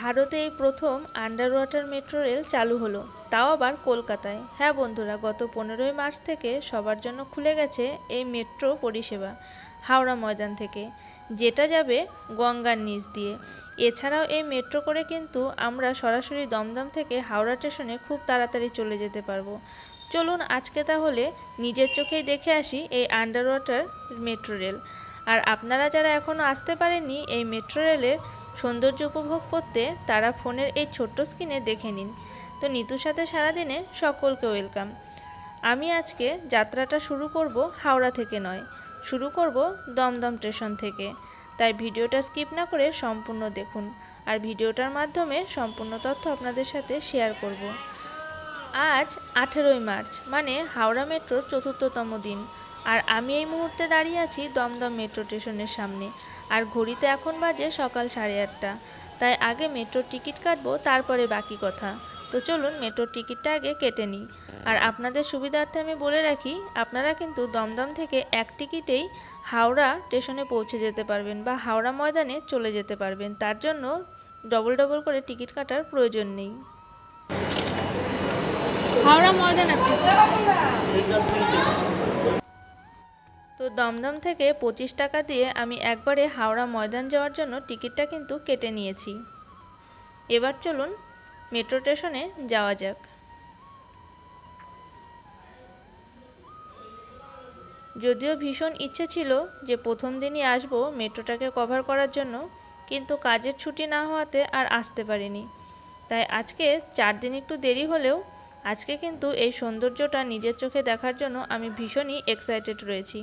ভারতে এই প্রথম আন্ডার ওয়াটার মেট্রো রেল চালু হলো। তাও আবার কলকাতায়। হ্যাঁ বন্ধুরা, গত পনেরোই মার্চ থেকে সবার জন্য খুলে গেছে এই মেট্রো পরিষেবা, হাওড়া ময়দান থেকে। যেটা যাবে গঙ্গার নিচ দিয়ে। এছাড়াও এই মেট্রো করে কিন্তু আমরা সরাসরি দমদম থেকে হাওড়া স্টেশনে খুব তাড়াতাড়ি চলে যেতে পারব। চলুন আজকে তাহলে নিজের চোখেই দেখে আসি এই আন্ডার ওয়াটার মেট্রো রেল আর আপনারা যারা এখনও আসতে পারেননি এই মেট্রো রেলের সৌন্দর্য উপভোগ করতে তারা ফোনের এই ছোট্ট স্ক্রিনে দেখে নিন। তো নিতুর সাথে সারাদিনে সকলকে ওয়েলকাম। আমি আজকে যাত্রাটা শুরু করব হাওড়া থেকে নয়, শুরু করব দমদম স্টেশন থেকে। তাই ভিডিওটা স্কিপ না করে সম্পূর্ণ দেখুন আর ভিডিওটার মাধ্যমে সম্পূর্ণ তথ্য আপনাদের সাথে শেয়ার করব। আজ আঠেরোই মার্চ মানে হাওড়া মেট্রোর চতুর্থতম দিন। আর আমি এই মুহূর্তে দাঁড়িয়ে আছি দমদম মেট্রো স্টেশনের সামনে। আর ঘড়িতে এখন বাজে সকাল সাড়ে আটটা। তাই আগে মেট্রোর টিকিট কাটবো, তারপরে বাকি কথা। তো চলুন মেট্রোর টিকিটটা আগে কেটে নিই। আর আপনাদের সুবিধার্থে আমি বলে রাখি, আপনারা কিন্তু দমদম থেকে এক টিকিটেই হাওড়া স্টেশনে পৌঁছে যেতে পারবেন বা হাওড়া ময়দানে চলে যেতে পারবেন। তার জন্য ডবল ডবল করে টিকিট কাটার প্রয়োজন নেই। হাওড়া ময়দান তো দমদম থেকে পঁচিশ টাকা দিয়ে আমি একবারে হাওড়া ময়দান যাওয়ার জন্য টিকিটটা কিন্তু কেটে নিয়েছি। এবার চলুন মেট্রো স্টেশনে যাওয়া যাক। যদিও ভীষণ ইচ্ছে ছিল যে প্রথম দিনই আসব মেট্রোটাকে কভার করার জন্য, কিন্তু কাজের ছুটি না হওয়াতে আর আসতে পারিনি। তাই আজকে চার দিন একটু দেরি হলেও আজকে কিন্তু এই সৌন্দর্যটা নিজের চোখে দেখার জন্য আমি ভীষণই এক্সাইটেড রয়েছি।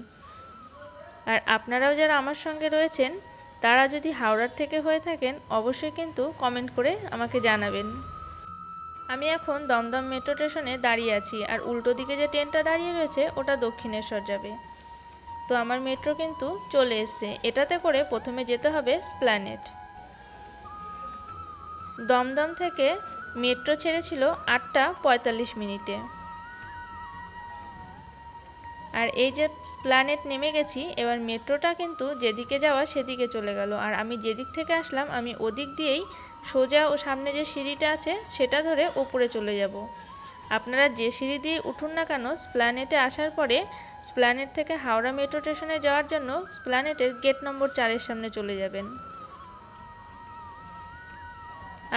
আর আপনারাও যারা আমার সঙ্গে রয়েছেন, তারা যদি হাওড়ার থেকে হয়ে থাকেন, অবশ্যই কিন্তু কমেন্ট করে আমাকে জানাবেন। আমি এখন দমদম মেট্রো স্টেশনে দাঁড়িয়ে আছি, আর উল্টো দিকে যে ট্রেনটা দাঁড়িয়ে রয়েছে, ওটা দক্ষিণেশ্বর যাবে। তো আমার মেট্রো কিন্তু চলে এসছে। এটাতে করে প্রথমে যেতে হবে স্প্ল্যানেট দমদম থেকে মেট্রো ছেড়েছিল আটটা পঁয়তাল্লিশ মিনিটে। আর এই যে প্ল্যানেট নেমে গেছি, এবার মেট্রোটা কিন্তু যেদিকে যাওয়া সেদিকে চলে গেল। আর আমি যেদিক থেকে আসলাম, আমি ওদিক দিয়েই সোজা ও সামনে যে সিঁড়িটা আছে, সেটা ধরে ওপরে চলে যাব। আপনারা যে সিঁড়ি দিয়ে উঠুন না কেন স্প্ল্যানেটে আসার পরে স্প্ল্যানেট থেকে হাওড়া মেট্রো স্টেশনে যাওয়ার জন্য স্প্ল্যানেটের গেট নম্বর চারের সামনে চলে যাবেন।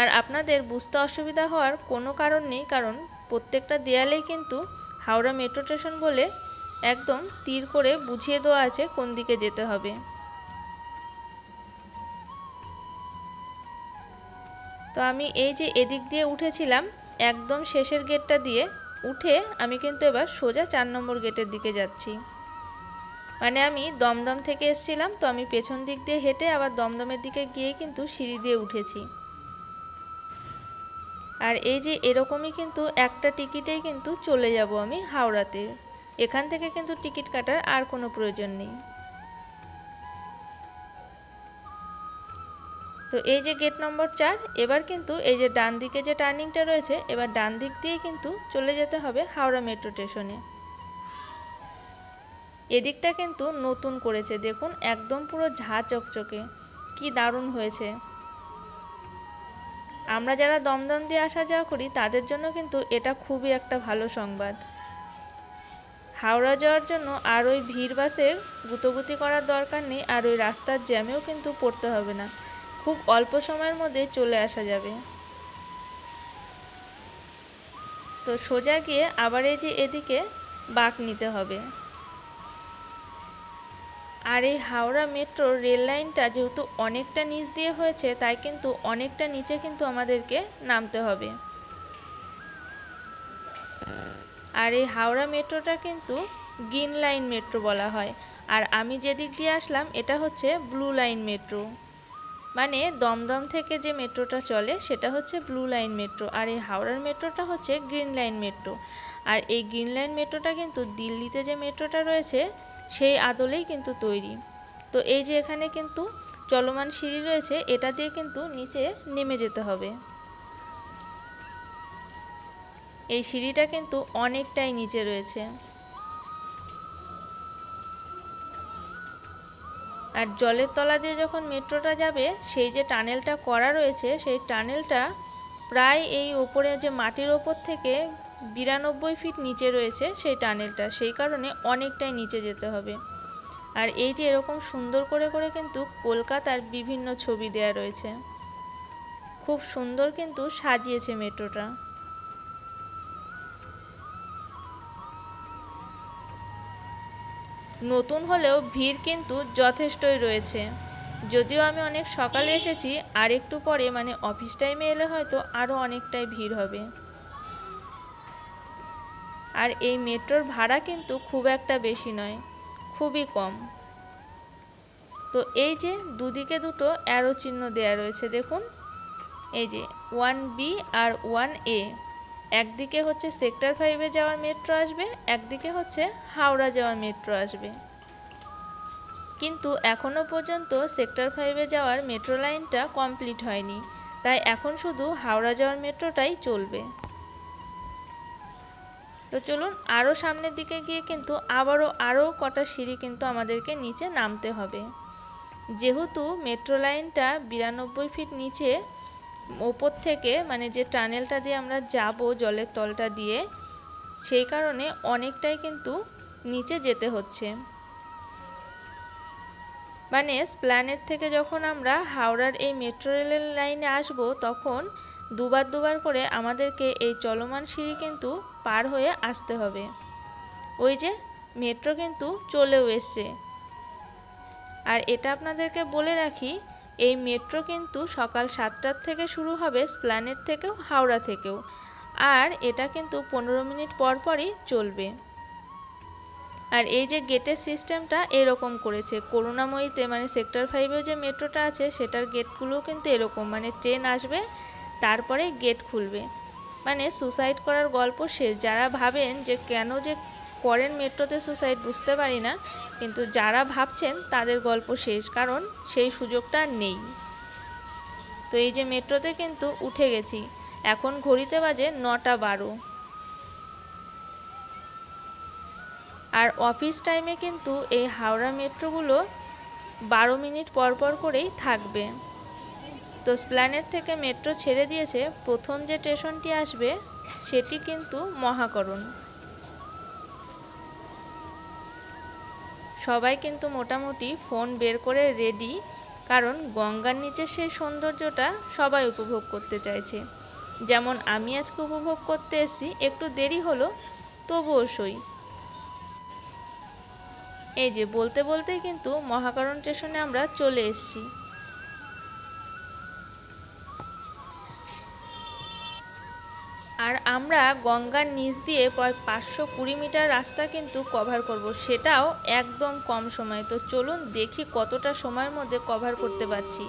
আর আপনাদের বুঝতে অসুবিধা হওয়ার কোনো কারণ নেই, কারণ প্রত্যেকটা দেয়ালেই কিন্তু হাওড়া মেট্রো স্টেশন বলে একদম তীর করে বুঝিয়ে দেওয়া আছে কোন দিকে যেতে হবে। তো আমি এই যে এদিক দিয়ে উঠেছিলাম, একদম শেষের গেটটা দিয়ে উঠে আমি কিন্তু এবার সোজা চার নম্বর গেটের দিকে যাচ্ছি। মানে আমি দমদম থেকে এসছিলাম, তো আমি পেছন দিক দিয়ে হেঁটে আবার দমদমের দিকে গিয়ে কিন্তু সিঁড়ি দিয়ে উঠেছি। আর এই যে এরকমই কিন্তু একটা টিকিটেই কিন্তু চলে যাব আমি হাওড়াতে। এখান থেকে কিন্তু টিকিট কাটার আর কোনো প্রয়োজন নেই। তো এই যে গেট নম্বর চার, এবার কিন্তু এই যে ডান দিকে যে টার্নিংটা রয়েছে, এবার ডান দিক দিয়ে কিন্তু চলে যেতে হবে হাওড়া মেট্রো স্টেশনে এদিকটা কিন্তু নতুন করেছে, দেখুন একদম পুরো ঝা চকচকে, কি দারুণ হয়েছে। আমরা যারা দমদম দিয়ে আসা যাওয়া করি, তাদের জন্য কিন্তু এটা খুবই একটা ভালো সংবাদ। হাওড়া যাওয়ার জন্য আর ওই ভিড় বাসের গুতোগুতি করার দরকার নেই, আর ওই রাস্তার জ্যামেও কিন্তু পড়তে হবে না। খুব অল্প সময়ের মধ্যে চলে আসা যাবে। তো সোজা গিয়ে আবার এই যে এদিকে বাঁক নিতে হবে। আর এই হাওড়া মেট্রো রেল লাইনটা যেহেতু অনেকটা নিচ দিয়ে হয়েছে, তাই কিন্তু অনেকটা নিচে কিন্তু আমাদেরকে নামতে হবে। আর এই হাওড়া মেট্রোটা কিন্তু গ্রিন লাইন মেট্রো বলা হয়। আর আমি যেদিক দিয়ে আসলাম, এটা হচ্ছে ব্লু লাইন মেট্রো। মানে দমদম থেকে যে মেট্রোটা চলে, সেটা হচ্ছে ব্লু লাইন মেট্রো। আর এই হাওড়ার মেট্রোটা হচ্ছে গ্রিন লাইন মেট্রো। আর এই গ্রিন লাইন মেট্রোটা কিন্তু দিল্লিতে যে মেট্রোটা রয়েছে, সেই আদলেই কিন্তু তৈরি। তো এই যে এখানে কিন্তু চলমান সিঁড়ি রয়েছে, এটা দিয়ে কিন্তু নিচে নেমে যেতে হবে। এই সিঁড়িটা কিন্তু অনেকটাই নিচে রয়েছে। আর জলের তলা দিয়ে যখন মেট্রোটা যাবে, সেই যে টানেলটা করা রয়েছে, সেই টানেলটা প্রায় এই ওপরে যে মাটির ওপর থেকে বিরানব্বই ফিট নিচে রয়েছে সেই টানেলটা। সেই কারণে অনেকটাই নিচে যেতে হবে। আর এই যে এরকম সুন্দর করে করে কিন্তু কলকাতার বিভিন্ন ছবি দেয়া রয়েছে। খুব সুন্দর কিন্তু সাজিয়েছে মেট্রোটা। নতুন হলেও ভিড় কিন্তু যথেষ্টই রয়েছে। যদিও আমি অনেক সকালে এসেছি, আর একটু পরে মানে অফিস টাইমে এলে হয়তো আরও অনেকটাই ভিড় হবে। আর এই মেট্রোর ভাড়া কিন্তু খুব একটা বেশি নয়, খুবই কম। তো এই যে দুদিকে দুটো অ্যারো চিহ্ন দেয়া রয়েছে দেখুন, এই যে ওয়ান বি আর ওয়ান এ। একদিকে হচ্ছে সেক্টর ফাইভে যাওয়ার মেট্রো আসবে, একদিকে হচ্ছে হাওড়া যাওয়ার মেট্রো আসবে। কিন্তু এখনও পর্যন্ত সেক্টর ফাইভে যাওয়ার মেট্রো লাইনটা কমপ্লিট হয়নি, তাই এখন শুধু হাওড়া যাওয়ার মেট্রোটাই চলবে। তো চলুন আরও সামনের দিকে গিয়ে কিন্তু আবারও আরও কটা সিঁড়ি কিন্তু আমাদেরকে নিচে নামতে হবে। যেহেতু মেট্রো লাইনটা বিরানব্বই ফিট নিচে ওপর থেকে মানে যে টানেলটা দিয়ে আমরা যাব, জলের তলটা দিয়ে, সেই কারণে অনেকটাই কিন্তু নিচে যেতে হচ্ছে। মানে স্প্ল্যানেট থেকে যখন আমরা হাওড়ার এই মেট্রো রেলের লাইনে আসব, তখন দুবার দুবার করে আমাদেরকে এই চলমান সিঁড়ি কিন্তু পার হয়ে আসতে হবে। ওই যে মেট্রো কিন্তু চলেও এসছে। আর এটা আপনাদেরকে বলে রাখি এই মেট্রো কিন্তু সকাল সাতটার থেকে শুরু হবে স্প্ল্যানেট থেকেও হাওড়া থেকেও। আর এটা কিন্তু পনেরো মিনিট পর পরই চলবে। আর এই যে গেটের সিস্টেমটা এরকম করেছে। করুণাময়ীতে মানে সেক্টর ফাইভেও যে মেট্রোটা আছে, সেটার গেটগুলোও কিন্তু এরকম। মানে ট্রেন আসবে তারপরে গেট খুলবে। মানে সুসাইড করার গল্প শেষ। যারা ভাবেন যে কেন যে করেন মেট্রোতে সুসাইড বুঝতে পারি না, কিন্তু যারা ভাবছেন তাদের গল্প শেষ, কারণ সেই সুযোগটা নেই। তো এই যে মেট্রোতে কিন্তু উঠে গেছি, এখন ঘড়িতে বাজে নটা বারো। আর অফিস টাইমে কিন্তু এই হাওড়া মেট্রোগুলো বারো মিনিট পর পর করেই থাকবে। তো স্প্ল্যানেট থেকে মেট্রো ছেড়ে দিয়েছে, প্রথম যে স্টেশনটি আসবে, সেটি কিন্তু মহাকরণ। সবাই কিন্তু মোটামুটি ফোন বের করে রেডি কারণ গঙ্গার নিচে সেই সৌন্দর্যটা সবাই উপভোগ করতে চাইছে। যেমন আমি আজকে উপভোগ করতে এসেছি, একটু দেরি হলো, তবুও সই। এই যে বলতে বলতেই কিন্তু মহাকরণ স্টেশনে আমরা চলে এসেছি। আর আমরা গঙ্গার নিচ দিয়ে প্রায় পাঁচশো কুড়ি মিটার রাস্তা কিন্তু কভার করব। সেটাও একদম কম সময়। তো চলুন দেখি কতটা সময়ের মধ্যে কভার করতে পারছি।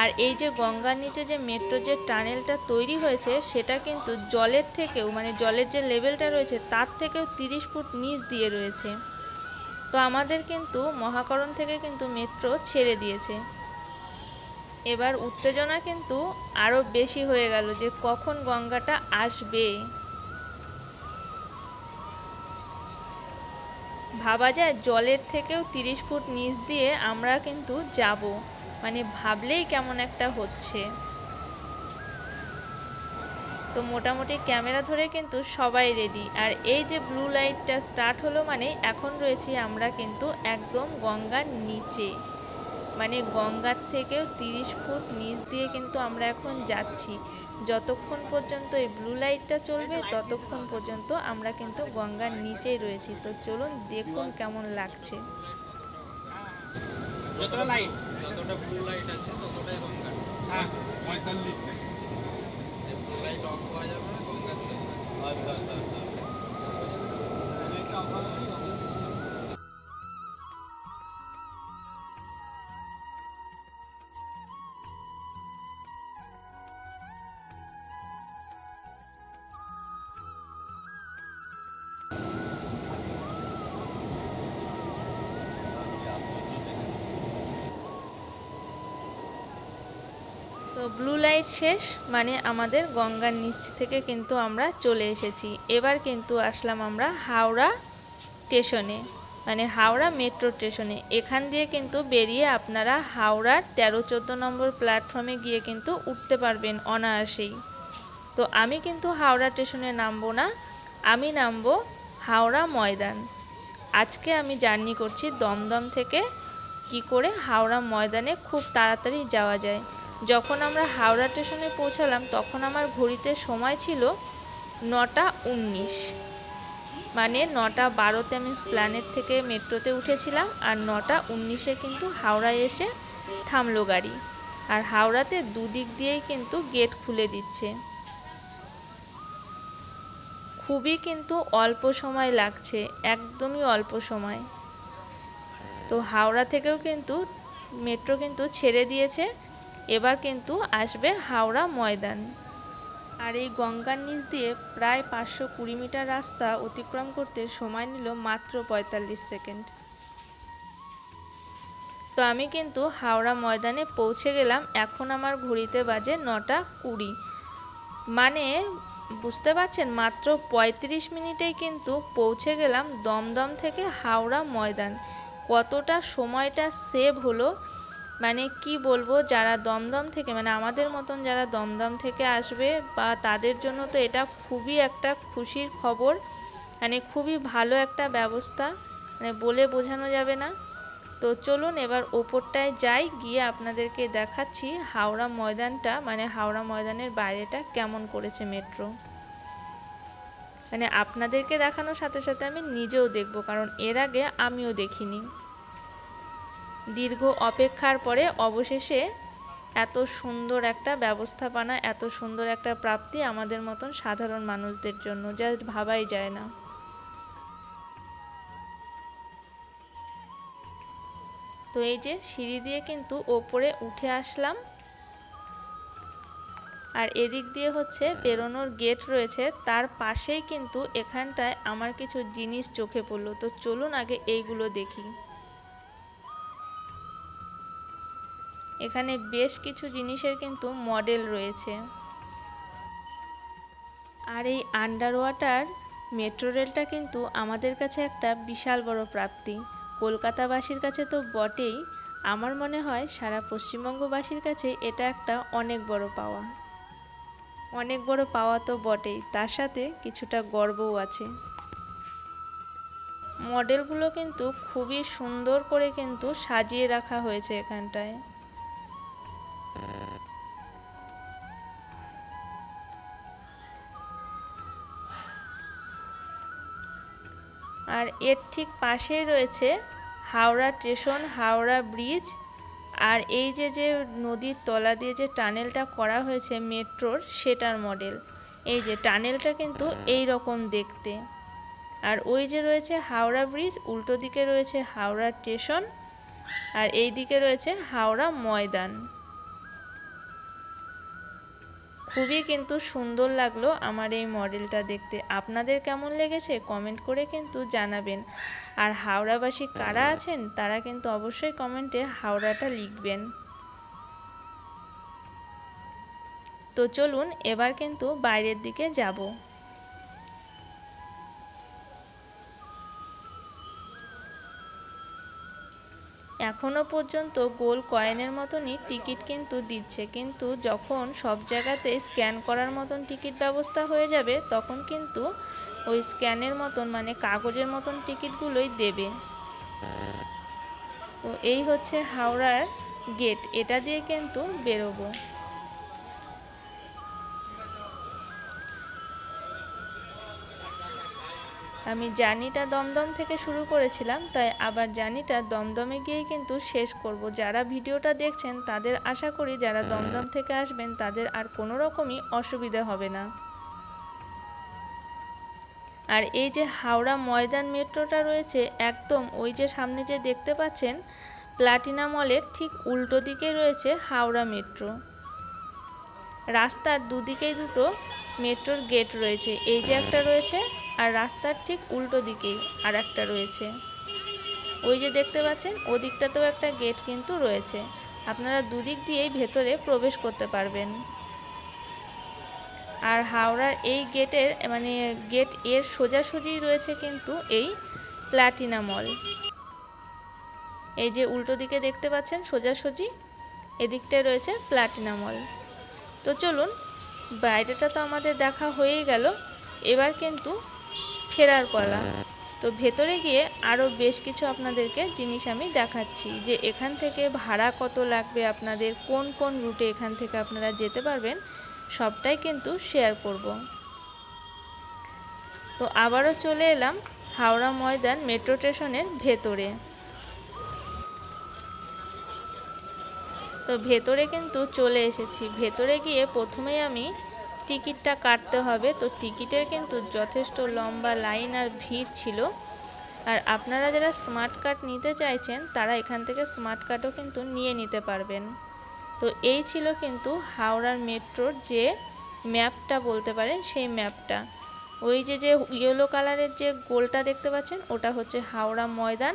আর এই যে গঙ্গার নিচে যে মেট্রো যে টানেলটা তৈরি হয়েছে, সেটা কিন্তু জলের থেকেও মানে জলের যে লেভেলটা রয়েছে, তার থেকেও তিরিশ ফুট নিচ দিয়ে রয়েছে। তো আমাদের কিন্তু মহাকরণ থেকে কিন্তু মেট্রো ছেড়ে দিয়েছে। এবার উত্তেজনা কিন্তু আরও বেশি হয়ে গেল যে কখন গঙ্গাটা আসবে। ভাবা যায় জলের থেকেও তিরিশ ফুট নিচ দিয়ে আমরা কিন্তু যাব। মানে ভাবলেই কেমন একটা হচ্ছে। তো মোটামুটি ক্যামেরা ধরে কিন্তু সবাই রেডি আর এই যে ব্লু লাইটটা স্টার্ট হলো মানে এখন রয়েছি আমরা কিন্তু একদম গঙ্গার নিচে। মানে গঙ্গার থেকেও তিরিশ ফুট নিচ দিয়ে কিন্তু আমরা এখন যাচ্ছি। যতক্ষণ পর্যন্ত এই ব্লু লাইটটা চলবে ততক্ষণ পর্যন্ত আমরা কিন্তু গঙ্গার নিচেই রয়েছি। তো চলুন দেখুন কেমন লাগছে। যতটা লাইট যতটা ব্লু লাইট আছে ততটাই গঙ্গা। হ্যাঁ পঁয়তাল্লিশ। ব্লু লাইট অফ করা যাবে গঙ্গা শেষ। আচ্ছা আচ্ছা। ব্লু লাইট শেষ মানে আমাদের গঙ্গার নিচ থেকে কিন্তু আমরা চলে এসেছি। এবার কিন্তু আসলাম আমরা হাওড়া স্টেশনে মানে হাওড়া মেট্রো স্টেশনে এখান দিয়ে কিন্তু বেরিয়ে আপনারা হাওড়ার তেরো চোদ্দ নম্বর প্ল্যাটফর্মে গিয়ে কিন্তু উঠতে পারবেন অনায়াসেই। তো আমি কিন্তু হাওড়া স্টেশনে নামবো না, আমি নামবো হাওড়া ময়দান। আজকে আমি জার্নি করছি দমদম থেকে, কি করে হাওড়া ময়দানে খুব তাড়াতাড়ি যাওয়া যায়। যখন আমরা হাওড়া স্টেশনে পৌঁছালাম, তখন আমার ঘড়িতে সময় ছিল নটা উনিশ। মানে নটা বারোতে আমি স্প্ল্যানেট থেকে মেট্রোতে উঠেছিলাম আর নটা উনিশে কিন্তু হাওড়ায় এসে থামলো গাড়ি। আর হাওড়াতে দুদিক দিয়েই কিন্তু গেট খুলে দিচ্ছে। খুবই কিন্তু অল্প সময় লাগছে, একদমই অল্প সময়। তো হাওড়া থেকেও কিন্তু মেট্রো কিন্তু ছেড়ে দিয়েছে। এবার কিন্তু আসবে হাওড়া ময়দান। আর এই গঙ্গার নিচ দিয়ে প্রায় পাঁচশো কুড়ি মিটার রাস্তা অতিক্রম করতে সময় নিল মাত্র পঁয়তাল্লিশ সেকেন্ড। তো আমি কিন্তু হাওড়া ময়দানে পৌঁছে গেলাম, এখন আমার ঘড়িতে বাজে নটা কুড়ি। মানে বুঝতে পারছেন, মাত্র পঁয়ত্রিশ মিনিটেই কিন্তু পৌঁছে গেলাম দমদম থেকে হাওড়া ময়দান। কতটা সময়টা সেভ হলো মানে কি বলব, যারা দমদম থেকে মানে আমাদের মতন যারা দমদম থেকে আসবে বা তাদের জন্য তো এটা খুবই একটা খুশির খবর মানে খুবই ভালো একটা ব্যবস্থা মানে বলে বোঝানো যাবে না। তো চলুন এবার ওপরটায় যাই, গিয়ে আপনাদেরকে দেখাচ্ছি হাওড়া ময়দানটা মানে হাওড়া ময়দানের বাইরেটা কেমন করেছে মেট্রো। মানে আপনাদেরকে দেখানোর সাথে সাথে আমি নিজেও দেখব, কারণ এর আগে আমিও দেখিনি। দীর্ঘ অপেক্ষার পরে অবশেষে এত সুন্দর একটা ব্যবস্থাপনা, এত সুন্দর একটা প্রাপ্তি আমাদের মতন সাধারণ মানুষদের জন্য জাস্ট ভাবাই যায় না। তো এই যে সিঁড়ি দিয়ে কিন্তু ওপরে উঠে আসলাম। আর এদিক দিয়ে হচ্ছে বেরোনোর গেট রয়েছে, তার পাশেই কিন্তু এখানটায় আমার কিছু জিনিস চোখে পড়ল। তো চলুন আগে এইগুলো দেখি। এখানে বেশ কিছু জিনিসের কিন্তু মডেল রয়েছে। আর এই আন্ডার ওয়াটার মেট্রো রেলটা কিন্তু আমাদের কাছে একটা বিশাল বড় প্রাপ্তি। কলকাতাবাসীর কাছে তো বটেই। আমার মনে হয় সারা পশ্চিমবঙ্গবাসীর কাছে এটা একটা অনেক বড় পাওয়া। অনেক বড় পাওয়া তো বটেই, তার সাথে কিছুটা গর্বও আছে। মডেলগুলো কিন্তু খুবই সুন্দর করে কিন্তু সাজিয়ে রাখা হয়েছে এখানটায়। আর এর ঠিক পাশেই রয়েছে হাওড়া স্টেশন, হাওড়া ব্রিজ আর এই যে যে নদীর তলা দিয়ে যে টানেলটা করা হয়েছে মেট্রোর, সেটার মডেল। এই যে, টানেলটা কিন্তু এই রকম দেখতে। আর ওই যে রয়েছে হাওড়া ব্রিজ, উল্টো দিকে রয়েছে হাওড়া স্টেশন আর এই দিকে রয়েছে হাওড়া ময়দান। খুবই কিন্তু সুন্দর লাগল আমার এই মডেলটা দেখতে। আপনাদের কেমন লেগেছে? কমেন্ট করে কিন্তু জানাবেন। আর হাওড়াবাসী কারা আছেন, তারা কিন্তু অবশ্যই কমেন্টে হাওড়াটা লিখবেন। তো চলুন, এবার কিন্তু বাইরের দিকে যাব। এখনও পর্যন্ত গোল কয়েনের মতনই টিকিট কিন্তু দিচ্ছে। কিন্তু যখন সব জায়গাতে স্ক্যান করার মতন টিকিট ব্যবস্থা হয়ে যাবে, তখন কিন্তু ওই স্ক্যানের মতন মানে কাগজের মতন টিকিটগুলোই দেবে। তো এই হচ্ছে হাওড়ার গেট এটা দিয়ে কিন্তু বেরোবো। আমি জার্নিটা দমদম থেকে শুরু করেছিলাম, তাই আবার জার্নিটা দমদমে গিয়েই কিন্তু শেষ করব। যারা ভিডিওটা দেখছেন, তাদের আশা করি যারা দমদম থেকে আসবেন, তাদের আর কোনো রকমই অসুবিধা হবে না। আর এই যে হাওড়া ময়দান মেট্রোটা রয়েছে, একদম ওই যে সামনে যে দেখতে পাচ্ছেন, প্লাটিনা মলের ঠিক উল্টো দিকে রয়েছে হাওড়া মেট্রো। রাস্তার দুদিকেই দুটো মেট্রোর গেট রয়েছে। এই যে একটা রয়েছে আর রাস্তার ঠিক উল্টো দিকেই আর একটা রয়েছে। ওই যে দেখতে পাচ্ছেন, ওদিকটাতেও একটা গেট কিন্তু রয়েছে। আপনারা দুদিক দিয়েই ভেতরে প্রবেশ করতে পারবেন। আর হাওড়ার এই গেটের মানে গেটের সোজাসুজি রয়েছে কিন্তু এই প্ল্যাটিনা মল এই যে উল্টো দিকে দেখতে পাচ্ছেন, সোজাসুজি, এদিকটায় রয়েছে প্ল্যাটিনা মল তো চলুন, বাইরেটা তো আমাদের দেখা হয়েই গেল। এবার কিন্তু ফেরার পালা। তো ভেতরে গিয়ে আরও বেশ কিছু আপনাদেরকে জিনিস আমি দেখাচ্ছি যে এখান থেকে ভাড়া কত লাগবে, আপনাদের কোন কোন রুটে এখান থেকে আপনারা যেতে পারবেন, সবটাই কিন্তু শেয়ার করব। তো আবারও চলে এলাম হাওড়া ময়দান মেট্রো স্টেশনের ভেতরে। তো ভেতরে কিন্তু চলে এসেছি। ভেতরে গিয়ে প্রথমেই আমি টিকিটটা কাটতে হবে। তো টিকিটের কিন্তু যথেষ্ট লম্বা লাইন আর ভিড় ছিল। আর আপনারা যারা স্মার্ট কার্ড নিতে চাইছেন, তারা এখান থেকে স্মার্ট কার্ডও কিন্তু নিয়ে নিতে পারবেন। তো এই ছিল কিন্তু হাওড়ার মেট্রোর যে ম্যাপটা বলতে পারেন, সেই ম্যাপটা। ওই যে যে ইয়েলো কালারের যে গোলটা দেখতে পাচ্ছেন, ওটা হচ্ছে হাওড়া ময়দান।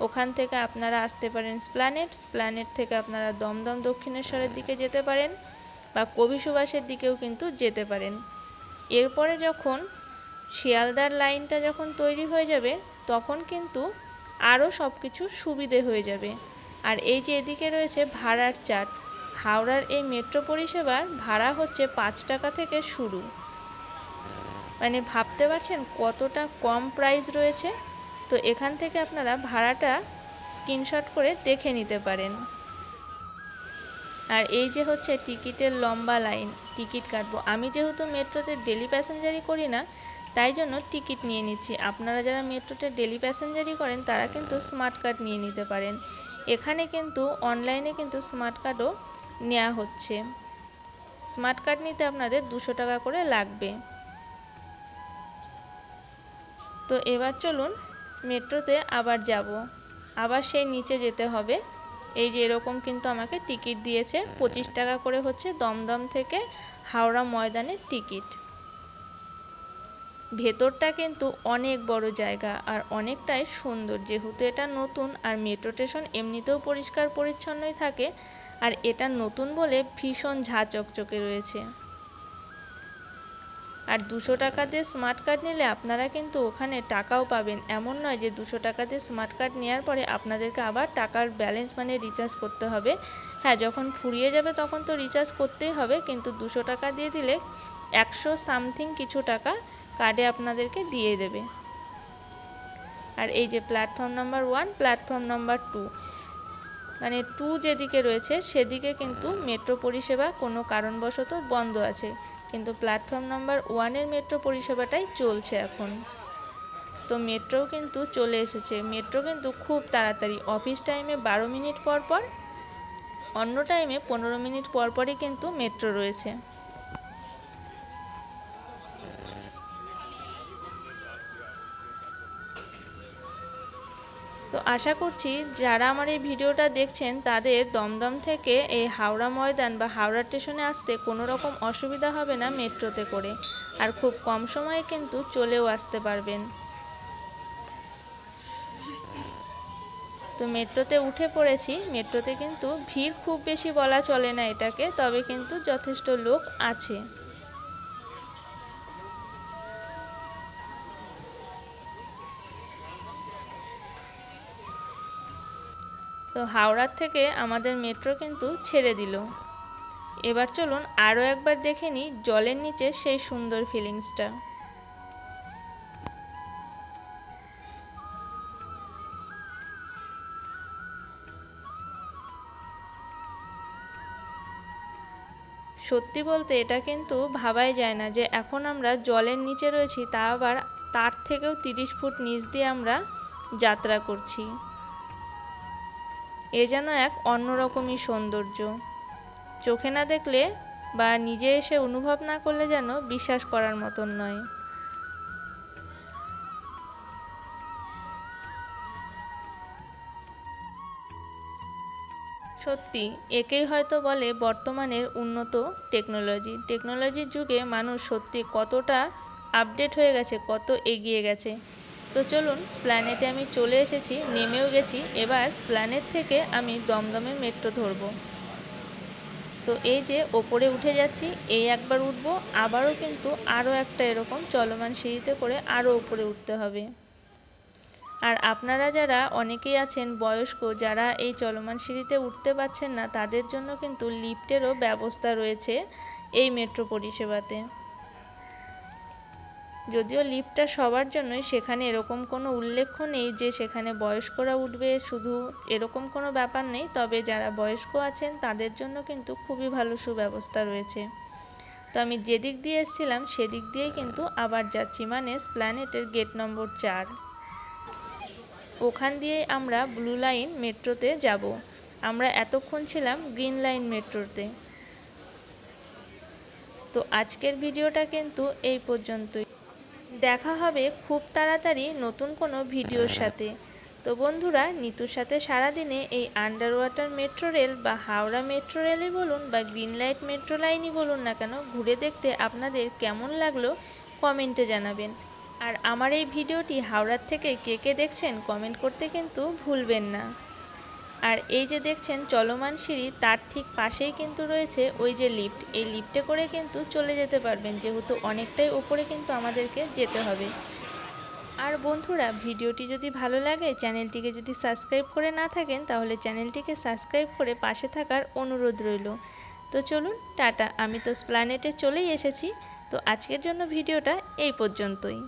ওখান থেকে আপনারা আসতে পারেন স্প্ল্যানেট স্প্ল্যানেট থেকে আপনারা দমদম, দক্ষিণেশ্বরের দিকে যেতে পারেন। বা কবি সুভাষের দিকেও কিন্তু যেতে পারেন। এরপরে যখন শিয়ালদার লাইনটা যখন তৈরি হয়ে যাবে, তখন কিন্তু আরও সব কিছু সুবিধে হয়ে যাবে। আর এই যে এদিকে রয়েছে ভাড়ার চার্ট হাওড়ার এই মেট্রো পরিষেবার ভাড়া হচ্ছে পাঁচ টাকা থেকে শুরু। মানে ভাবতে পারছেন কতটা কম প্রাইস রয়েছে? তো এখান থেকে আপনারা ভাড়াটা স্ক্রিনশট করে দেখে নিতে পারেন। আর এই যে হচ্ছে টিকিটের লম্বা লাইন, টিকিট কাটবো। আমি যেহেতু মেট্রোতে ডেলি প্যাসেঞ্জারই করি না, তাই জন্য টিকিট নিয়ে নিচ্ছি। আপনারা যারা মেট্রোতে ডেলি প্যাসেঞ্জারই করেন, তারা কিন্তু স্মার্ট কার্ড নিয়ে নিতে পারেন। এখানে কিন্তু অনলাইনে কিন্তু স্মার্ট কার্ডও নেওয়া হচ্ছে। স্মার্ট কার্ড নিতে আপনাদের দুশো টাকা করে লাগবে। তো এবার চলুন, মেট্রোতে আবার যাব। আবার সেই নিচে যেতে হবে। এই যে এরকম কিন্তু আমাকে টিকিট দিয়েছে। পঁচিশ টাকা করে হচ্ছে দমদম থেকে হাওড়া ময়দানের টিকিট। ভেতরটা কিন্তু অনেক বড় জায়গা আর অনেকটাই সুন্দর। যেহেতু এটা নতুন আর মেট্রো স্টেশন এমনিতেও পরিষ্কার পরিচ্ছন্নই থাকে, আর এটা নতুন বলে ভীষণ ঝাঁ চকচকে রয়েছে। আর দুশো টাকা দিয়ে স্মার্ট কার্ড নিলে আপনারা কিন্তু ওখানে টাকাও পাবেন। এমন নয় যে দুশো টাকা দিয়ে স্মার্ট কার্ড নেওয়ার পরে আপনাদেরকে আবার টাকার ব্যালেন্স মানে রিচার্জ করতে হবে। হ্যাঁ যখন ফুরিয়ে যাবে তখন তো রিচার্জ করতেই হবে, কিন্তু দুশো টাকা দিয়ে দিলে একশো সামথিং কিছু টাকা কার্ডে আপনাদেরকে দিয়ে দেবে। আর এই যে platform number one platform number two মানে টু যেদিকে রয়েছে সেদিকে কিন্তু মেট্রো পরিষেবা কোনো কারণবশত বন্ধ আছে। কিন্তু প্ল্যাটফর্ম নাম্বার ওয়ানের মেট্রো পরিষেবাটাই চলছে এখন। তো মেট্রোও কিন্তু চলে এসেছে। মেট্রো কিন্তু খুব তাড়াতাড়ি। অফিস টাইমে বারো মিনিট পর পর, অন্য টাইমে পনেরো মিনিট পর পরই কিন্তু মেট্রো রয়েছে। আশা করছি যারা আমার এই ভিডিওটা দেখছেন, তাদের দমদম থেকে এই হাওড়া ময়দান বা হাওড়া স্টেশনে আসতে কোনো রকম অসুবিধা হবে না মেট্রোতে করে। আর খুব কম সময়ে কিন্তু চলেও আসতে পারবেন। তো মেট্রোতে উঠে পড়েছি। মেট্রোতে কিন্তু ভিড় খুব বেশি বলা চলে না এটাকে, তবে কিন্তু যথেষ্ট লোক আছে। তো হাওড়ার থেকে আমাদের মেট্রো কিন্তু ছেড়ে দিল। এবার চলুন আরও একবার দেখে নিই জলের নিচে সেই সুন্দর ফিলিংসটা সত্যি বলতে এটা কিন্তু ভাবাই যায় না যে এখন আমরা জলের নিচে রয়েছি, তা আবার তার থেকেও তিরিশ ফুট নিচ দিয়ে আমরা যাত্রা করছি। এ যেন এক অন্যরকমই সৌন্দর্য। চোখে না দেখলে বা নিজে এসে অনুভব না করলে যেন বিশ্বাস করার মতন নয়। সত্যি, একেই হয়তো বলে বর্তমানের উন্নত টেকনোলজি। টেকনোলজির যুগে মানুষ সত্যি কতটা আপডেট হয়ে গেছে, কত এগিয়ে গেছে। তো চলুন, স্প্ল্যানেটে আমি চলে এসেছি, নেমেও গেছি। এবার স্প্ল্যানেট থেকে আমি দমদমে মেট্রো ধরবো। তো এই যে ওপরে উঠে যাচ্ছি, এই একবার উঠবো, আবারও কিন্তু আরও একটা এরকম চলমান সিঁড়িতে করে আরও ওপরে উঠতে হবে। আর আপনারা যারা অনেকেই আছেন, বয়স্ক, যারা এই চলমান সিঁড়িতে উঠতে পারছেন না, তাদের জন্য কিন্তু লিফটেরও ব্যবস্থা রয়েছে এই মেট্রো পরিষেবাতে। যদিও লিফটটা সবার জন্যই, সেখানে এরকম কোনো উল্লেখ নেই যে সেখানে বয়স্করা উঠবে, শুধু এরকম কোনো ব্যাপার নেই, তবে যারা বয়স্ক আছেন তাদের জন্য কিন্তু খুবই ভালো সুব্যবস্থা রয়েছে। তো আমি যেদিক দিয়ে এসেছিলাম, সেদিক দিয়েই কিন্তু আবার যাচ্ছি মানে প্ল্যানেটের গেট নম্বর চার। ওখান দিয়ে আমরা ব্লু লাইন মেট্রোতে যাব। আমরা এতক্ষণ ছিলাম গ্রিন লাইন মেট্রোতে। তো আজকের ভিডিওটা কিন্তু এই পর্যন্তই। দেখা হবে খুব তাড়াতাড়ি নতুন কোনো ভিডিওর সাথে। তো বন্ধুরা, নিতুর সাথে সারাদিনে এই আন্ডার ওয়াটার মেট্রো রেল বা হাওড়া মেট্রো রেলই বলুন বা গ্রিন লাইট মেট্রো লাইনই বলুন না কেন, ঘুরে দেখতে আপনাদের কেমন লাগল কমেন্টে জানাবেন। আর আমার এই ভিডিওটি হাওড়ার থেকে কে কে দেখছেন কমেন্ট করতে কিন্তু ভুলবেন না। আর এই যে দেখছেন চলমান সিঁড়ি, তার ঠিক পাশেই কিন্তু রয়েছে ওই যে লিফট। এই লিফটে করে কিন্তু চলে যেতে পারবেন, যেহেতু অনেকটাই উপরে কিন্তু আমাদেরকে যেতে হবে। আর বন্ধুরা, ভিডিওটি যদি ভালো লাগে, চ্যানেলটিকে যদি সাবস্ক্রাইব করে না থাকেন, তাহলে চ্যানেলটিকে সাবস্ক্রাইব করে পাশে থাকার অনুরোধ রইল। তো চলুন, টাটা। আমি তো স্প্ল্যানেটে চলেই এসেছি। তো আজকের জন্য ভিডিওটা এই পর্যন্তই।